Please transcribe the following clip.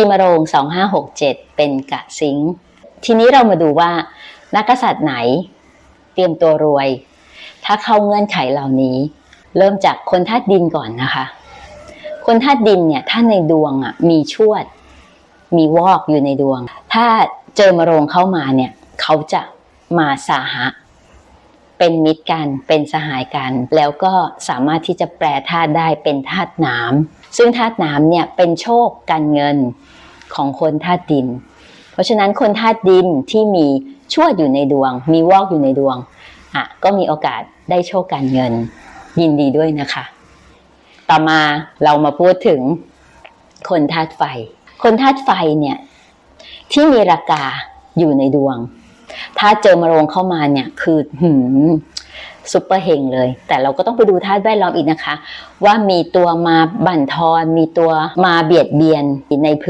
ปีมะโรง2567 เป็นกะสิง ทีนี้เรามาดูว่า นักกษัตริย์ไหน เตรียมตัวรวย ถ้าเข้าเงื่อนไขเหล่านี้ เริ่มจากคนธาตุดินก่อนนะคะ คนธาตุดินเนี่ยถ้าในดวงอะมีชวด มีวอกอยู่ในดวง ถ้าเจอมะโรงเข้ามาเนี่ย เขาจะมาสาหะ เป็นมิตรกัน เป็นสหายกัน แล้วก็สามารถที่จะแปลธาตุได้เป็นธาตุน้ำซึ่งธาตุน้ำเนี่ยเป็นโชคการเงินของคนธาตุดิน เพราะฉะนั้นคนธาตุดินที่มีชวดอยู่ในดวง มีวอกอยู่ในดวงอะก็มีโอกาสได้โชคการเงิน ยินดีด้วยนะคะ ต่อมาเรามาพูดถึงคนธาตุไฟ คนธาตุไฟเนี่ยที่มีราคาอยู่ในดวง ถ้าเจอมะโรงเข้ามาเนี่ยคือหืมซุปเปอร์เฮงเลย แต่เราก็ต้องไปดูธาตุแวดล้อมอีกนะคะ ว่ามีตัวมาบั่นทอนมีตัวมาเบียดเบียนในพื้น